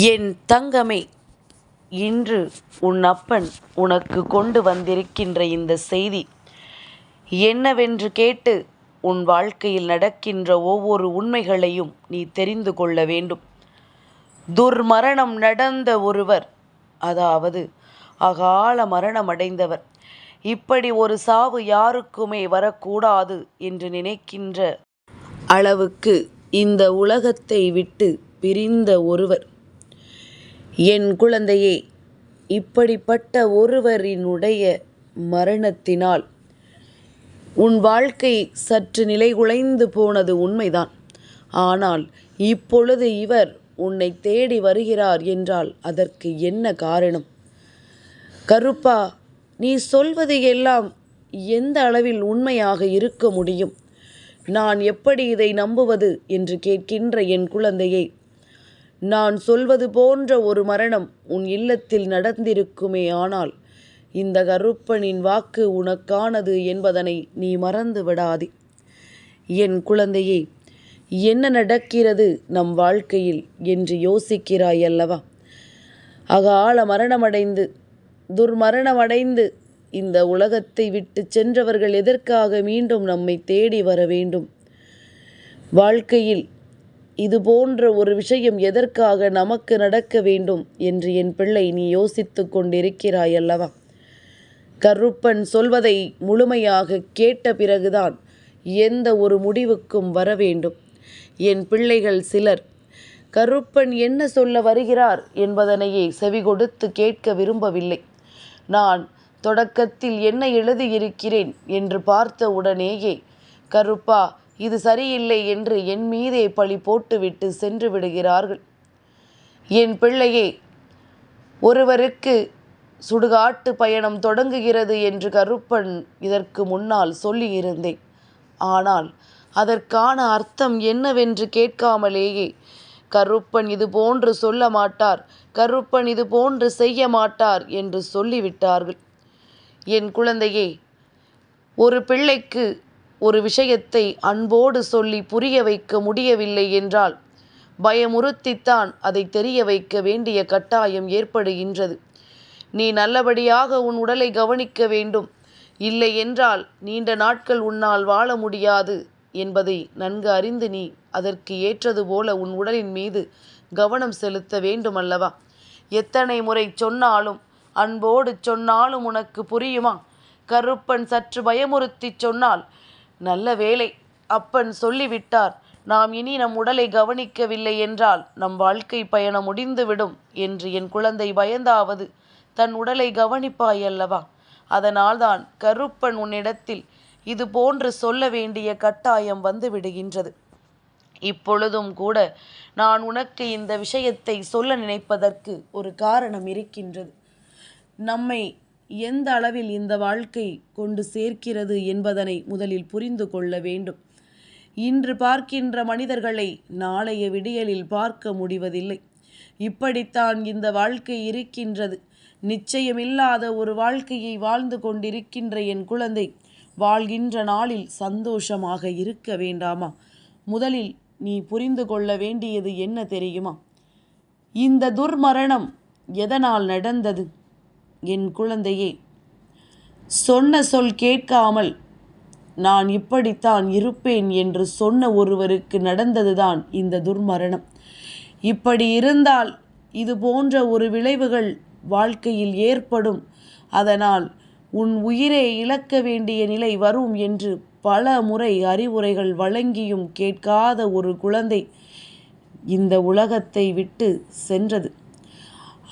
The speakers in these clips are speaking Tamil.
என் தங்கமே இன்று உன் அப்பன் உனக்கு கொண்டு வந்திருக்கின்ற இந்த செய்தி என்னவென்று கேட்டு உன் வாழ்க்கையில் நடக்கின்ற ஒவ்வொரு உண்மைகளையும் நீ தெரிந்து கொள்ள வேண்டும். துர்மரணம் நடந்த ஒருவர் அதாவது அகால மரணம் அடைந்தவர் இப்படி ஒரு சாவு யாருக்குமே வரக்கூடாது என்று நினைக்கின்ற அளவுக்கு இந்த உலகத்தை விட்டு பிரிந்த ஒருவர். என் குழந்தையே இப்படிப்பட்ட ஒருவரினுடைய மரணத்தினால் உன் வாழ்க்கை சற்று நிலைகுலைந்து போனது உண்மைதான். ஆனால் இப்பொழுது இவர் உன்னை தேடி வருகிறார் என்றால் அதற்கு என்ன காரணம்? கருப்பா நீ சொல்வது எல்லாம் எந்த அளவில் உண்மையாக இருக்க முடியும்? நான் எப்படி இதை நம்புவது? என்று கேட்கின்ற என் குழந்தையை நான் சொல்வது போன்ற ஒரு மரணம் உன் இல்லத்தில் நடந்திருக்குமே ஆனால் இந்த கருப்பனின் வாக்கு உனக்கானது என்பதனை நீ மறந்து விடாதே. என் குழந்தையே என்ன நடக்கிறது நம் வாழ்க்கையில் என்று யோசிக்கிறாய் அல்லவா? அகால மரணமடைந்து துர்மரணமடைந்து இந்த உலகத்தை விட்டு சென்றவர்கள் எதற்காக மீண்டும் நம்மை தேடி வர வேண்டும்? வாழ்க்கையில் இது போன்ற ஒரு விஷயம் எதற்காக நமக்கு நடக்க வேண்டும் என்று என் பிள்ளை நீ யோசித்து கொண்டிருக்கிறாய் அல்லவா கருப்பன் சொல்வதை முழுமையாக கேட்ட பிறகுதான் எந்த ஒரு முடிவுக்கும் வர வேண்டும். என் பிள்ளைகள் சிலர் கருப்பன் என்ன சொல்ல வருகிறார் என்பதனையே செவி கொடுத்து கேட்க விரும்பவில்லை. நான் தொடக்கத்தில் என்ன எழுதியிருக்கிறேன்? என்று பார்த்த உடனேயே கருப்பா இது சரியில்லை என்று என் மீதே பழி போட்டுவிட்டு சென்று விடுகிறார்கள். என் பிள்ளையே ஒருவருக்கு சுடுகாட்டு பயணம் தொடங்குகிறது என்று கருப்பன் இதற்கு முன்னால் சொல்லியிருந்தேன். ஆனால் அதற்கான அர்த்தம் என்னவென்று கேட்காமலேயே கருப்பன் இது போன்று சொல்ல மாட்டார் கருப்பன் இது போன்று செய்ய மாட்டார் என்று சொல்லிவிட்டார்கள். என் குழந்தையே ஒரு பிள்ளைக்கு ஒரு விஷயத்தை அன்போடு சொல்லி புரிய வைக்க முடியவில்லை என்றால் பயமுறுத்தித்தான் அதை தெரிய வைக்க வேண்டிய கட்டாயம் ஏற்படுகின்றது. நீ நல்லபடியாக உன் உடலை கவனிக்க வேண்டும். இல்லை என்றால் நீண்ட நாட்கள் உன்னால் வாழ முடியாது என்பதை நன்கு அறிந்து நீ அதற்கு ஏற்றது போல உன் உடலின் மீது கவனம் செலுத்த வேண்டுமல்லவா? எத்தனை முறை சொன்னாலும் அன்போடு சொன்னாலும் உனக்கு புரியுமா? கருப்பன் சற்று பயமுறுத்தி சொன்னால் நல்ல வேலை அப்பன் சொல்லிவிட்டார் நாம் இனி நம் உடலை கவனிக்கவில்லை என்றால் நம் வாழ்க்கை பயணம் முடிந்துவிடும் என்று என் குழந்தை பயந்தாவது தன் உடலை கவனிப்பாய் அல்லவா? அதனால்தான் கருப்பன் உன்னிடத்தில் இது போன்று சொல்ல வேண்டிய கட்டாயம் வந்து விடுகின்றது. இப்பொழுதும் கூட நான் உனக்கு இந்த விஷயத்தை சொல்ல நினைப்பதற்கு ஒரு காரணம் இருக்கின்றது. நம்மை எந்த அளவில் இந்த வாழ்க்கை கொண்டு சேர்க்கிறது என்பதனை முதலில் புரிந்து கொள்ள வேண்டும். இன்று பார்க்கின்ற மனிதர்களை நாளைய விடியலில் பார்க்க முடிவதில்லை. இப்படித்தான் இந்த வாழ்க்கை இருக்கின்றது. நிச்சயமில்லாத ஒரு வாழ்க்கையை வாழ்ந்து கொண்டிருக்கின்ற என் குழந்தை வாழ்கின்ற நாளில் சந்தோஷமாக இருக்க வேண்டாமா? முதலில் நீ புரிந்து கொள்ள வேண்டியது என்ன தெரியுமா? இந்த துர்மரணம் எதனால் நடந்தது? என் குழந்தையே சொன்ன சொல் கேட்காமல் நான் இப்படித்தான் இருப்பேன் என்று சொன்ன ஒருவருக்கு நடந்ததுதான் இந்த துர்மரணம். இப்படி இருந்தால் இது போன்ற ஒரு விளைவுகள் வாழ்க்கையில் ஏற்படும். அதனால் உன் உயிரை இழக்க வேண்டிய நிலை வரும் என்று பல முறை அறிவுரைகள் வழங்கியும் கேட்காத ஒரு குழந்தை இந்த உலகத்தை விட்டு சென்றது.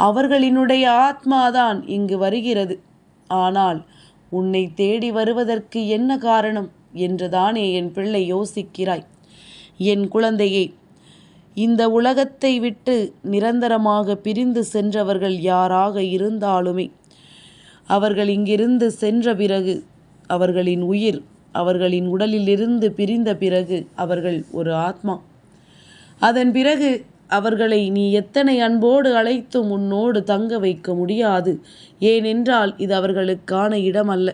அவர்களினுடைய ஆத்மாதான் இங்கு வருகிறது. ஆனால் உன்னை தேடி வருவதற்கு என்ன காரணம்? என்றுதானே என் பிள்ளை யோசிக்கிறாய். என் குழந்தையே இந்த உலகத்தை விட்டு நிரந்தரமாக பிரிந்து சென்றவர்கள் யாராக இருந்தாலுமே அவர்கள் இங்கிருந்து சென்ற பிறகு அவர்களின் உயிர் அவர்களின் உடலிலிருந்து பிரிந்த பிறகு அவர்கள் ஒரு ஆத்மா. அதன் பிறகு அவர்களை நீ எத்தனை அன்போடு அழைத்தும் உன்னோடு தங்க வைக்க முடியாது. ஏனென்றால் இது அவர்களுக்கான இடமல்ல.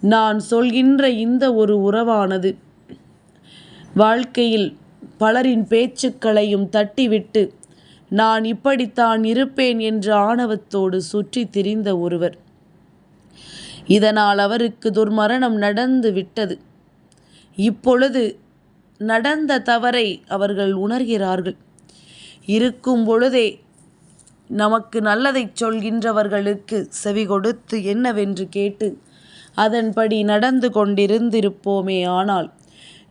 நான் சொல்கின்ற இந்த ஒரு உறவானது வாழ்க்கையில் பலரின் பேச்சுக்களையும் தட்டிவிட்டு நான் இப்படித்தான் இருப்பேன் என்ற ஆணவத்தோடு சுற்றி திரிந்த ஒருவர். இதனால் அவருக்கு துர்மரணம் நடந்து விட்டது. இப்பொழுது நடந்த தவறை அவர்கள் உணர்கிறார்கள். இருக்கும் பொழுதே நமக்கு நல்லதைச் சொல்கின்றவர்களுக்கு செவி கொடுத்து என்னவென்று கேட்டு அதன்படி நடந்து கொண்டிருந்திருப்போமே ஆனால்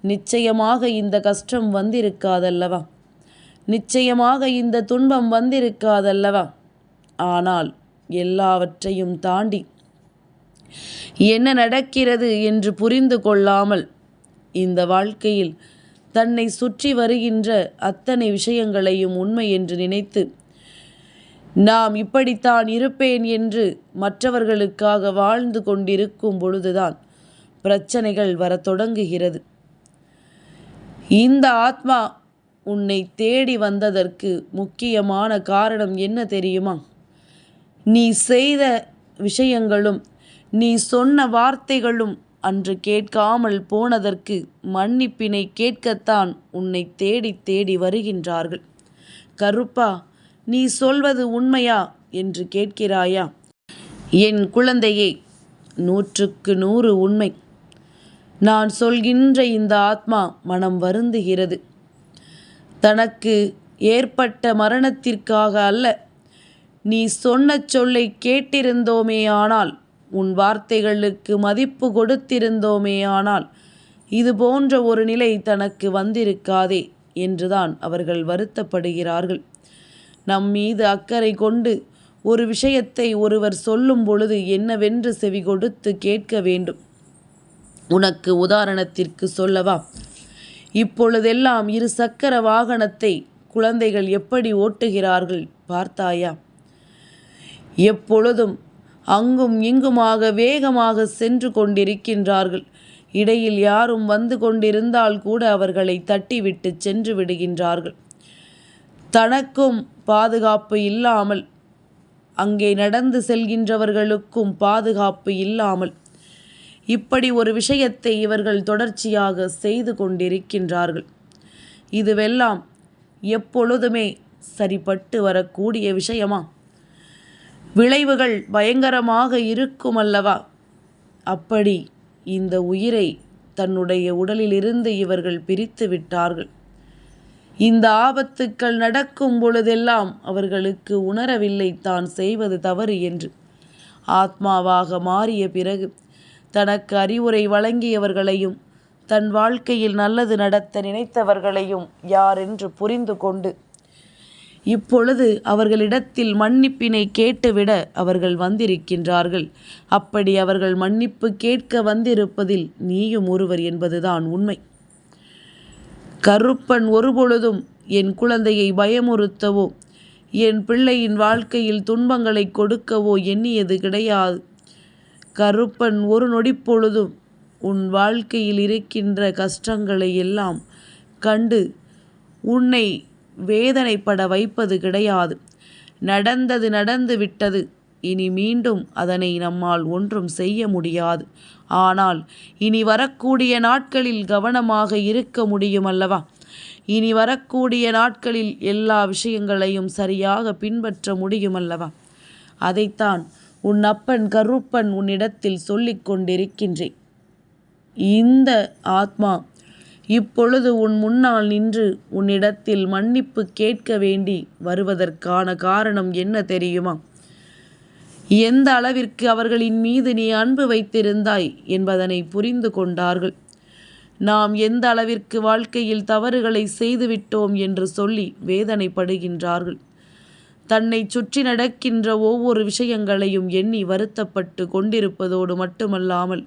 நிச்சயமாக இந்த கஷ்டம் வந்திருக்காதல்லவா? நிச்சயமாக இந்த துன்பம் வந்திருக்காதல்லவா? ஆனால் எல்லாவற்றையும் தாண்டி என்ன நடக்கிறது என்று புரிந்து கொள்ளாமல் இந்த வாழ்க்கையில் தன்னை சுற்றி வருகின்ற அத்தனை விஷயங்களையும் உண்மை என்று நினைத்து நாம் இப்படித்தான் இருப்பேன் என்று மற்றவர்களுக்காக வாழ்ந்து கொண்டிருக்கும் பொழுதுதான் பிரச்சனைகள் வரத் தொடங்குகிறது. இந்த ஆத்மா உன்னை தேடி வந்ததற்கு முக்கியமான காரணம் என்ன தெரியுமா? நீ செய்த விஷயங்களும் நீ சொன்ன வார்த்தைகளும் அன்று கேட்காமல் போனதற்கு மன்னிப்பினை கேட்கத்தான் உன்னை தேடி தேடி வருகின்றார்கள். கருப்பா நீ சொல்வது உண்மையா? என்று கேட்கிறாயா? என் குழந்தையே நூற்றுக்கு நூறு உண்மை. நான் சொல்கின்ற இந்த ஆத்மா மனம் வருந்துகிறது. தனக்கு ஏற்பட்ட மரணத்திற்காக அல்ல நீ சொன்ன சொல்லை கேட்டிருந்தோமே ஆனால் உன் வார்த்தைகளுக்கு மதிப்பு கொடுத்திருந்தோமே ஆனால் இது போன்ற ஒரு நிலை தனக்கு வந்திருக்காதே என்றுதான் அவர்கள் வருத்தப்படுகிறார்கள். நம் மீது அக்கறை கொண்டு ஒரு விஷயத்தை ஒருவர் சொல்லும் பொழுது என்னவென்று செவி கொடுத்து கேட்க வேண்டும். உனக்கு உதாரணத்திற்கு சொல்லவா? இப்பொழுதெல்லாம் இரு சக்கர வாகனத்தை குழந்தைகள் எப்படி ஓட்டுகிறார்கள் பார்த்தாயா? எப்பொழுதும் அங்கும் இங்குமாக வேகமாக சென்று கொண்டிருக்கின்றார்கள். இடையில் யாரும் வந்து கொண்டிருந்தால் கூட அவர்களை தட்டிவிட்டு சென்று விடுகின்றார்கள். தனக்கும் பாதுகாப்பு இல்லாமல் அங்கே நடந்து செல்கின்றவர்களுக்கும் பாதுகாப்பு இல்லாமல் இப்படி ஒரு விஷயத்தை இவர்கள் தொடர்ச்சியாக செய்து கொண்டிருக்கின்றார்கள். இதுவெல்லாம் எப்பொழுதுமே சரிப்பட்டு வரக்கூடிய விஷயமா? விளைவுகள் பயங்கரமாக இருக்கும் அல்லவா அப்படி இந்த உயிரை தன்னுடைய உடலிலிருந்து இவர்கள் பிரித்து விட்டார்கள். இந்த ஆபத்துக்கள் நடக்கும் பொழுதெல்லாம் அவர்களுக்கு உணரவில்லை தான் செய்வது தவறு என்று. ஆத்மாவாக மாறிய பிறகு தனக்கு அறிவுரை வழங்கியவர்களையும் தன் வாழ்க்கையில் நல்லது நடத்த நினைத்தவர்களையும் யாரென்று புரிந்து கொண்டு இப்பொழுது அவர்களிடத்தில் மன்னிப்பினை கேட்டுவிட அவர்கள் வந்திருக்கின்றார்கள். அப்படி அவர்கள் மன்னிப்பு கேட்க வந்திருப்பதில் நீயும் ஒருவர் என்பதுதான் உண்மை. கருப்பன் ஒருபொழுதும் என் குழந்தையை பயமுறுத்தவோ என் பிள்ளையின் வாழ்க்கையில் துன்பங்களை கொடுக்கவோ எண்ணியது கிடையாது. கருப்பன் ஒரு நொடிப்பொழுதும் உன் வாழ்க்கையில் இருக்கின்ற கஷ்டங்களை எல்லாம் கண்டு உன்னை வேதனைப்பட வைப்பது கிடையாது. நடந்தது நடந்து விட்டது. இனி மீண்டும் அதனை நம்மால் ஒன்றும் செய்ய முடியாது. ஆனால் இனி வரக்கூடிய நாட்களில் கவனமாக இருக்க முடியும் அல்லவா இனி வரக்கூடிய நாட்களில் எல்லா விஷயங்களையும் சரியாக பின்பற்ற முடியும் அல்லவா அதைத்தான் உன் அப்பன் கருப்பன் உன்னிடத்தில் சொல்லிக் கொண்டிருக்கின்றேன். இந்த ஆத்மா இப்பொழுது உன் முன்னால் நின்று உன்னிடத்தில் மன்னிப்பு கேட்க வேண்டி வருவதற்கான காரணம் என்ன தெரியுமா? எந்த அளவிற்கு அவர்களின் மீது நீ அன்பு வைத்திருந்தாய் என்பதனை புரிந்து கொண்டார்கள். நாம் எந்த அளவிற்கு வாழ்க்கையில் தவறுகளை செய்துவிட்டோம் என்று சொல்லி வேதனைப்படுகின்றார்கள். தன்னை சுற்றி நடக்கின்ற ஒவ்வொரு விஷயங்களையும் எண்ணி வருத்தப்பட்டு கொண்டிருப்பதோடு மட்டுமல்லாமல்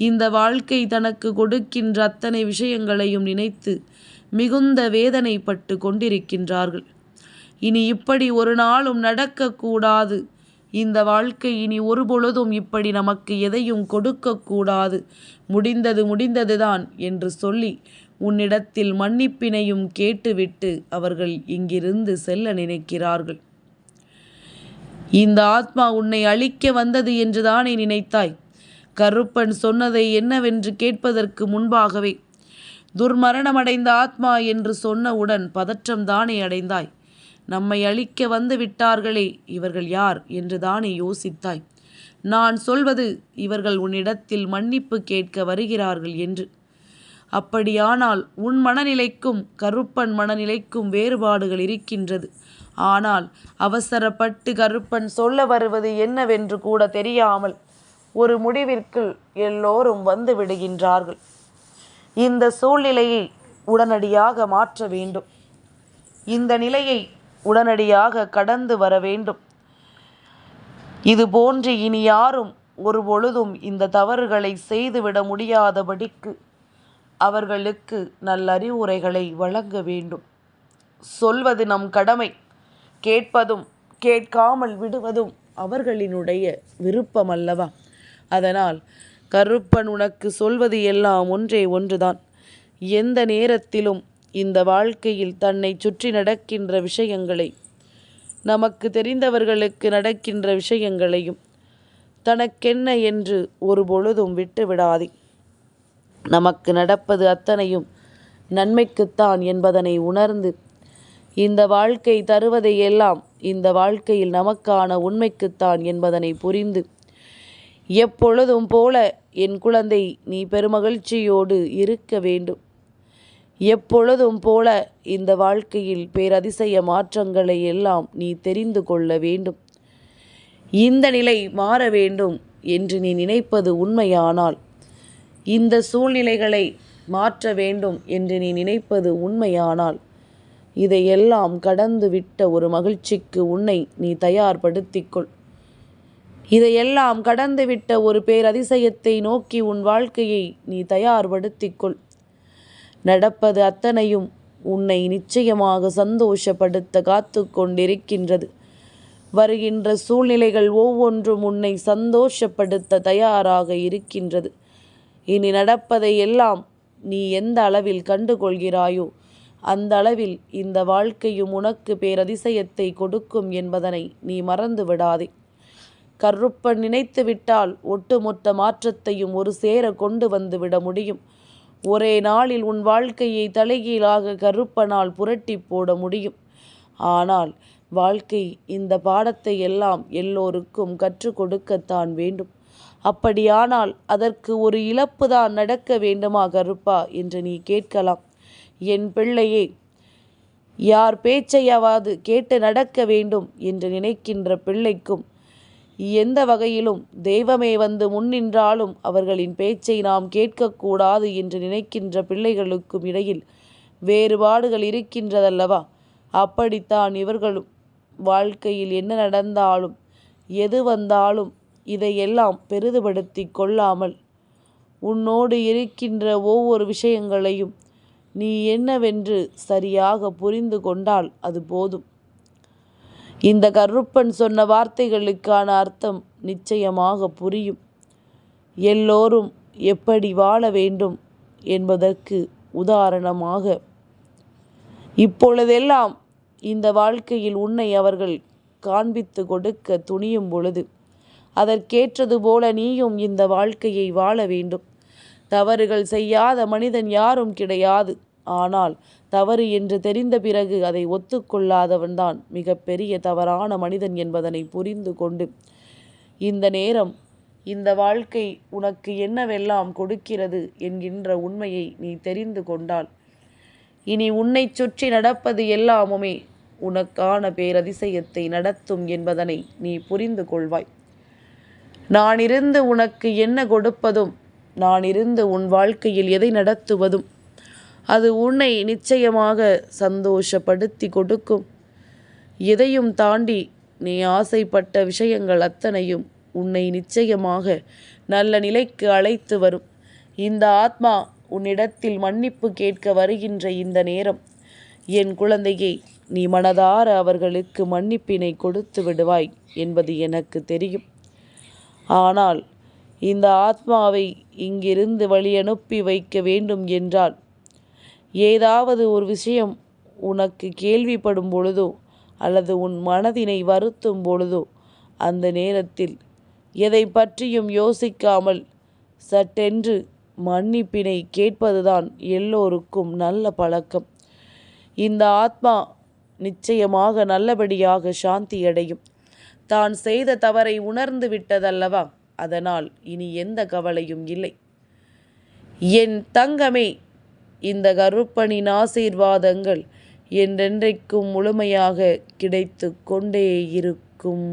இந்த வாழ்க்கை தனக்கு கொடுக்கின்ற அத்தனை விஷயங்களையும் நினைத்து மிகுந்த வேதனைப்பட்டு கொண்டிருக்கின்றார்கள். இனி இப்படி ஒரு நாளும் நடக்கக்கூடாது. இந்த வாழ்க்கை இனி ஒருபொழுதும் இப்படி நமக்கு எதையும் கொடுக்கக்கூடாது. முடிந்தது முடிந்ததுதான் என்று சொல்லி உன்னிடத்தில் மன்னிப்பினையும் கேட்டுவிட்டு அவர்கள் இங்கிருந்து செல்ல நினைக்கிறார்கள். இந்த ஆத்மா உன்னை அழிக்க வந்தது என்றுதானே நினைத்தாய்? கருப்பன் சொன்னதை என்னவென்று கேட்பதற்கு முன்பாகவே துர்மரணமடைந்த ஆத்மா என்று சொன்னவுடன் பதற்றம் தானே அடைந்தாய்? நம்மை அழிக்க வந்து விட்டார்களே இவர்கள் யார்? என்று தானே யோசித்தாய். நான் சொல்வது இவர்கள் உன்னிடத்தில் மன்னிப்பு கேட்க வருகிறார்கள் என்று. அப்படியானால் உன் மனநிலைக்கும் கருப்பன் மனநிலைக்கும் வேறுபாடுகள் இருக்கின்றது. ஆனால் அவசரப்பட்டு கருப்பன் சொல்ல வருவது என்னவென்று கூட தெரியாமல் ஒரு முடிவிற்குள் எல்லோரும் வந்து விடுகின்றார்கள். இந்த சூழ்நிலையை உடனடியாக மாற்ற வேண்டும். இந்த நிலையை உடனடியாக கடந்து வர வேண்டும். இது போன்று இனி யாரும் ஒரு பொழுதும் இந்த தவறுகளை செய்துவிட முடியாதபடிக்கு அவர்களுக்கு நல்லறிவுரைகளை வழங்க வேண்டும். சொல்வது நம் கடமை. கேட்பதும் கேட்காமல் விடுவதும் அவர்களினுடைய விருப்பம் அல்லவா அதனால் கருப்பன் உனக்கு சொல்வது எல்லாம் ஒன்றே ஒன்றுதான். எந்த நேரத்திலும் இந்த வாழ்க்கையில் தன்னை சுற்றி நடக்கின்ற விஷயங்களை நமக்கு தெரிந்தவர்களுக்கு நடக்கின்ற விஷயங்களையும் தனக்கென்ன என்று ஒரு பொழுதும் விட்டு விடாதே. நமக்கு நடப்பது அத்தனையும் நன்மைக்குத்தான் என்பதனை உணர்ந்து இந்த வாழ்க்கை தருவதையெல்லாம் இந்த வாழ்க்கையில் நமக்கான உண்மைக்குத்தான் என்பதனை புரிந்து எப்பொழுதும் போல என் குழந்தை நீ பெருமகிழ்ச்சியோடு இருக்க வேண்டும். எப்பொழுதும் போல இந்த வாழ்க்கையில் பேரதிசய மாற்றங்களை எல்லாம் நீ தெரிந்து கொள்ள வேண்டும். இந்த நிலை மாற வேண்டும் என்று நீ நினைப்பது உண்மையானால் இந்த சூழ்நிலைகளை மாற்ற வேண்டும் என்று நீ நினைப்பது உண்மையானால் இதையெல்லாம் கடந்து விட்ட ஒரு மகிழ்ச்சிக்கு உன்னை நீ தயார்படுத்திக்கொள் இதையெல்லாம் கடந்துவிட்ட ஒரு பேரதிசயத்தை நோக்கி உன் வாழ்க்கையை நீ தயார்படுத்திக்கொள். நடப்பது அத்தனையும் உன்னை நிச்சயமாக சந்தோஷப்படுத்த காத்து கொண்டிருக்கின்றது. வருகின்ற சூழ்நிலைகள் ஒவ்வொன்றும் உன்னை சந்தோஷப்படுத்த தயாராக இருக்கின்றது. இனி நடப்பதை எல்லாம் நீ எந்த அளவில் கண்டுகொள்கிறாயோ அந்த அளவில் இந்த வாழ்க்கையும் உனக்கு பேரதிசயத்தை கொடுக்கும் என்பதனை நீ மறந்து விடாதே கருப்பன் நினைத்து விட்டால் ஒட்டுமொத்த மாற்றத்தையும் ஒரு சேர கொண்டு வந்து விட முடியும். ஒரே நாளில் உன் வாழ்க்கையை தலைகீழாக கருப்பனால் புரட்டி போட முடியும். ஆனால் வாழ்க்கை இந்த பாடத்தை எல்லாம் எல்லோருக்கும் கற்றுக் கொடுக்கத்தான் வேண்டும். அப்படியானால் அதற்கு ஒரு இழப்பு தான் நடக்க வேண்டுமா கருப்பா என்று நீ கேட்கலாம். என் பிள்ளையே யார் பேச்சையாவது கேட்டு நடக்க வேண்டும் என்று நினைக்கின்ற பிள்ளைக்கும் எந்த வகையிலும் தெய்வமே வந்து முன்னின்றாலும் அவர்களின் பேச்சை நாம் கேட்கக்கூடாது என்று நினைக்கின்ற பிள்ளைகளுக்கும் இடையில் வேறுபாடுகள் இருக்கின்றதல்லவா? அப்படித்தான் இவர்களும் வாழ்க்கையில் என்ன நடந்தாலும் எது வந்தாலும் இதையெல்லாம் பெரிதுபடுத்தி கொள்ளாமல் உன்னோடு இருக்கின்ற ஒவ்வொரு விஷயங்களையும் நீ என்னவென்று சரியாக புரிந்து கொண்டால் அது போதும். இந்த கருப்பன் சொன்ன வார்த்தைகளுக்கான அர்த்தம் நிச்சயமாக புரியும். எல்லோரும் எப்படி வாழ வேண்டும் என்பதற்கு உதாரணமாக இப்பொழுதெல்லாம் இந்த வாழ்க்கையில் உன்னை அவர்கள் காண்பித்து கொடுக்க துணியும் பொழுது அதற்கேற்றது போல நீயும் இந்த வாழ்க்கையை வாழ வேண்டும். தவறுகள் செய்யாத மனிதன் யாரும் கிடையாது. ஆனால் தவறு என்று தெரிந்த பிறகு அதை ஒத்துக்கொள்ளாதவன்தான் மிக பெரிய தவறான மனிதன் என்பதனை புரிந்து கொண்டு இந்த நேரம் இந்த வாழ்க்கை உனக்கு என்னவெல்லாம் கொடுக்கிறது? என்கின்ற உண்மையை நீ தெரிந்து கொண்டால் இனி உன்னை சுற்றி நடப்பது எல்லாமுமே உனக்கான பேரதிசயத்தை நடத்தும் என்பதனை நீ புரிந்து கொள்வாய். நான் இருந்து உனக்கு என்ன கொடுப்பதும் நான் இருந்து உன் வாழ்க்கையில் எதை நடத்துவதும் அது உன்னை நிச்சயமாக சந்தோஷப்படுத்தி கொடுக்கும். எதையும் தாண்டி நீ ஆசைப்பட்ட விஷயங்கள் அத்தனையும் உன்னை நிச்சயமாக நல்ல நிலைக்கு அழைத்து வரும். இந்த ஆத்மா உன்னிடத்தில் மன்னிப்பு கேட்க வருகின்ற இந்த நேரம். என் குழந்தையை நீ மனதார அவர்களுக்கு மன்னிப்பினை கொடுத்து விடுவாய் என்பது எனக்கு தெரியும். ஆனால் இந்த ஆத்மாவை இங்கிருந்து வழியனுப்பி வைக்க வேண்டும் என்றால் ஏதாவது ஒரு விஷயம் உனக்கு கேள்விப்படும் பொழுதோ அல்லது உன் மனதினை வருத்தும் பொழுதோ அந்த நேரத்தில் எதை பற்றியும் யோசிக்காமல் சட்டென்று மன்னிப்பினை கேட்பதுதான் எல்லோருக்கும் நல்ல பழக்கம். இந்த ஆத்மா நிச்சயமாக நல்லபடியாக சாந்தியடையும் தான் செய்த தவறை உணர்ந்து விட்டதல்லவா? அதனால் இனி எந்த கவலையும் இல்லை. என் தங்கமே இந்த கருப்பனின் ஆசீர்வாதங்கள் என்றென்றைக்கும் முழுமையாக கிடைத்து கொண்டே இருக்கும்.